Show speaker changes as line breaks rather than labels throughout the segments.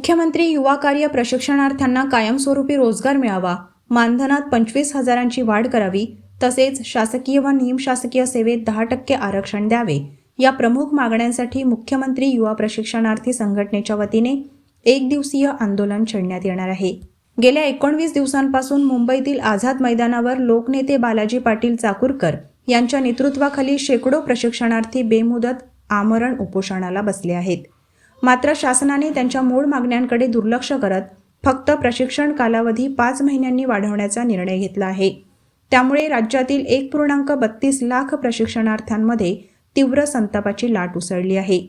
मुख्यमंत्री युवा कार्य प्रशिक्षणार्थ्यांना कायमस्वरूपी रोजगार मिळावा मानधनात पंचवीस हजारांची वाढ करावी तसेच शासकीय व निमशासकीय सेवेत दहा टक्के आरक्षण द्यावे. या प्रमुख मागण्यांसाठी मुख्यमंत्री युवा प्रशिक्षणार्थी संघटनेच्या वतीने एक दिवसीय आंदोलन छेडण्यात येणार आहे. गेल्या एकोणवीस दिवसांपासून मुंबईतील आझाद मैदानावर लोकनेते बालाजी पाटील चाकूरकर यांच्या नेतृत्वाखाली शेकडो प्रशिक्षणार्थी बेमुदत आमरण उपोषणाला बसले आहेत. मात्र शासनाने त्यांच्या मूळ मागण्यांकडे दुर्लक्ष करत फक्त प्रशिक्षण कालावधी पाच महिन्यांनी वाढवण्याचा निर्णय घेतला आहे. त्यामुळे राज्यातील एक पूर्णांक बत्तीस लाख प्रशिक्षणार्थ्यांमध्ये तीव्र संतापाची लाट उसळली आहे.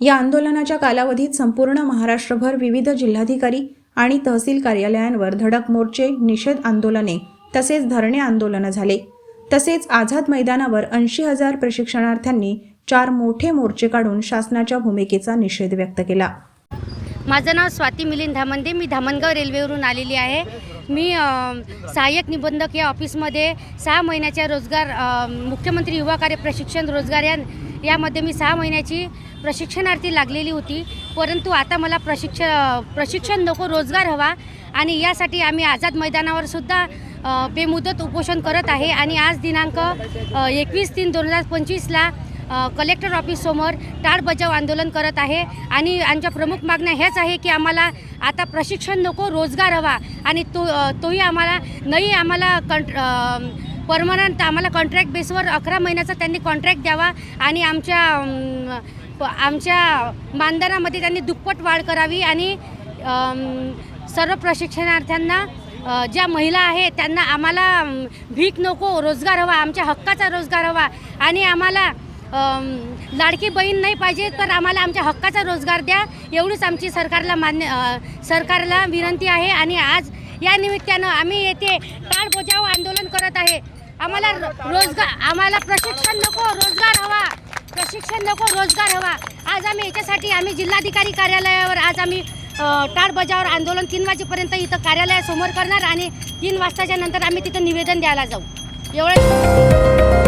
या आंदोलनाच्या कालावधीत संपूर्ण महाराष्ट्रभर विविध जिल्हाधिकारी आणि तहसील कार्यालयांवर धडक मोर्चे निषेध आंदोलने तसेच धरणे आंदोलनं झाले. तसेच आझाद मैदानावर ऐंशी हजार प्रशिक्षणार्थ्यांनी चार मोठे मोर्चे काढून शासनाच्या भूमिकेचा निषेध व्यक्त केला.
माझं नाव स्वाती मिलिंद धामंदे मी धामणगाव रेल्वेवरून आलेली आहे. मी सहाय्यक निबंधक या ऑफिसमध्ये सहा महिन्याच्या रोजगार मुख्यमंत्री युवा कार्य प्रशिक्षण रोजगार या यामध्ये मी सहा महिन्याची प्रशिक्षणार्थी लागलेली होती. परंतु आता मला प्रशिक्ष प्रशिक्षण नको रोजगार हवा आणि यासाठी आम्ही आझाद मैदानावर सुद्धा बेमुदत उपोषण करत आहे. आणि आज दिनांक एकवीस तीन दोन हजार पंचवीसला कलेक्टर ऑफिससमोर टाळ बजाव आंदोलन करत आहे. आणि आमच्या प्रमुख मागण्या ह्याच आहे की आम्हाला आता प्रशिक्षण नको रोजगार हवा. आणि तो तोही आम्हाला नाही आम्हाला कंट परमनंट आम्हाला कॉन्ट्रॅक्ट बेसवर अकरा महिन्याचा त्यांनी कॉन्ट्रॅक्ट द्यावा. आणि आमच्या आमच्या मानधनामध्ये त्यांनी दुप्पट वाढ करावी. आणि सर्व प्रशिक्षणार्थ्यांना ज्या महिला आहेत त्यांना आम्हाला भीक नको रोजगार हवा आमच्या हक्काचा रोजगार हवा. आणि आम्हाला लाडकी बहीण नाही पाहिजे तर आम्हाला आमच्या हक्काचा रोजगार द्या एवढीच आमची सरकारला मान्य सरकारला विनंती आहे. आणि आज या निमित्तानं आम्ही येथे टाळ बजाव आंदोलन करत आहे. आम्हाला रोजगार आम्हाला प्रशिक्षण नको रोजगार हवा. प्रशिक्षण नको रोजगार हवा. आज आम्ही याच्यासाठी आम्ही जिल्हाधिकारी कार्यालयावर आज आम्ही टाळ बजावर आंदोलन तीन वाजेपर्यंत इथं कार्यालयासमोर करणार आणि तीन वाजताच्या नंतर आम्ही तिथं निवेदन द्यायला जाऊ. एवढं